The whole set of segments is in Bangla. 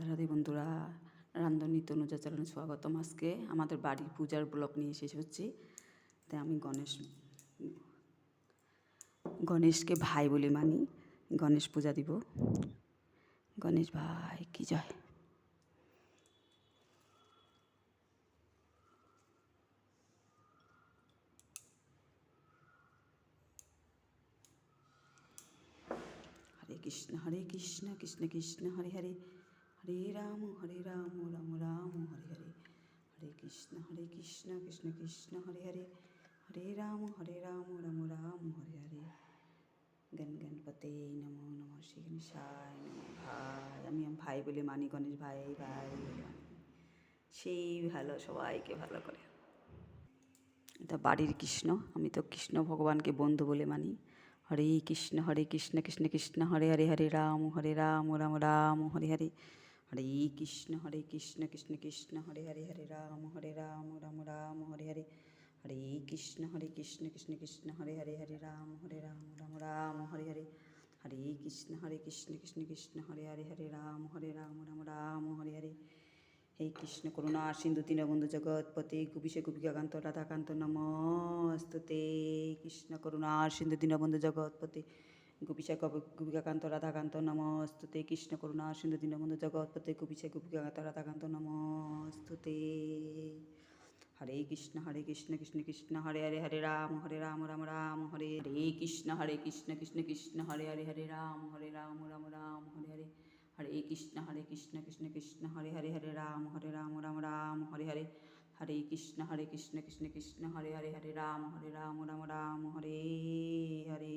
রাধা রাধে বন্ধুরা, রান্ধনী তনুজা চরণে স্বাগতম আজকে। আমাদের বাড়ির পূজার ব্লক নিয়ে শেষ হচ্ছে। তাই আমি গণেশ, গণেশকে ভাই বলে মানি। গণেশ পূজা দিব। গণেশ ভাই, কি জয়। হরে কৃষ্ণ হরে কৃষ্ণ কৃষ্ণ কৃষ্ণ, হরে হরে। হরে রাম হরে রাম রাম রাম, হরে হরে। হরে কৃষ্ণ হরে কৃষ্ণ কৃষ্ণ কৃষ্ণ, হরে হরে। হরে রাম হরে রাম রাম রাম, হরে হরে। গণ গণপতে নমো নমঃ শ্রী গণেশায় নমঃ ভাই। আমি ভাই বলে মানি, গণেশ ভাই ভাই সেই ভালো, সবাইকে ভালো করে। এটা বাড়ির কৃষ্ণ, আমি তো কৃষ্ণ ভগবানকে বন্ধু বলে মানি। হরে কৃষ্ণ হরে কৃষ্ণ কৃষ্ণ কৃষ্ণ, হরে হরে হরে রাম হরে রাম রাম রাম, হরে হরে। হরে কৃষ্ণ হরে কৃষ্ণ কৃষ্ণ কৃষ্ণ হরে হরে হরে রাম হরে রাম রাম রাম হরে হরে হরে কৃষ্ণ হরে কৃষ্ণ কৃষ্ণ কৃষ্ণ হরে হরে হরে রাম হরে রাম রাম রাম হরে হরে হরে কৃষ্ণ হরে কৃষ্ণ কৃষ্ণ কৃষ্ণ হরে হরে হরে রাম হরে রাম রাম রাম হরে হরে হে কৃষ্ণ করুণা সিন্ধু দীনবন্ধু জগৎপতি গুপিসে গোপিকাকান্ত রাধাকান্ত নমস্তুতে কৃষ্ণ করুণা সিন্ধু দীনবন্ধু জগৎপতি গোপিসা গোপিকাকান্ত রাধাকান্ত নমস্তুতে কৃষ্ণ করুণা সিন্ধু দীনবন্ধু জগৎপতি গোপিসে গোপিকাকান্ত রাধাকান্ত নমস্তুতে হরে কৃষ্ণ হরে কৃষ্ণ কৃষ্ণ কৃষ্ণ হরে হরে হরে রাম হরে রাম রাম রাম হরে হরে কৃষ্ণ হরে কৃষ্ণ কৃষ্ণ কৃষ্ণ হরে হরে হরে রাম হরে রাম রাম রাম হরে হরে হরে কৃষ্ণ হরে কৃষ্ণ কৃষ্ণ কৃষ্ণ হরে হরে হরে রাম হরে রাম রাম রাম হরে হরে হরে কৃষ্ণ হরে কৃষ্ণ কৃষ্ণ কৃষ্ণ হরে হরে হরে রাম হরে রাম রাম রাম হরে হরে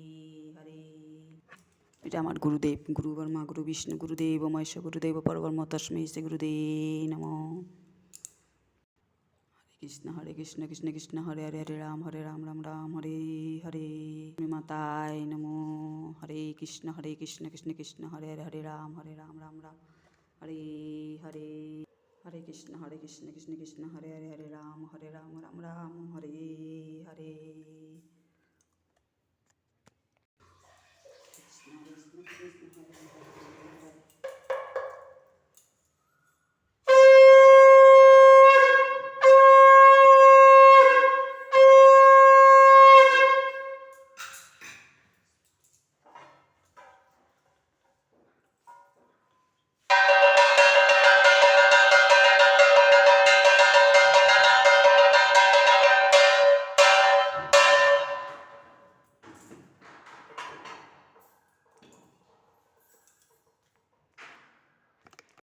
এটা আমার গুরুদেব, গুরু বর্মা, গুরু বিষ্ণু, গুরুদেব মহেশ গুরুদেব, পরবর্ম, তস্মৈ, শ্রী গুরুদেব নম। হরে কৃষ্ণ হরে কৃষ্ণ কৃষ্ণ কৃষ্ণ, হরে হরে হরে রাম হরে রাম রাম রাম, হরে হরে। মাতায় নমো। হরে কৃষ্ণ হরে কৃষ্ণ কৃষ্ণ কৃষ্ণ, হরে হরে হরে রাম হরে রাম রাম রাম। হরে হরে হরে কৃষ্ণ হরে কৃষ্ণ কৃষ্ণ কৃষ্ণ, হরে হরে হরে রাম হরে রাম রাম রাম, হরে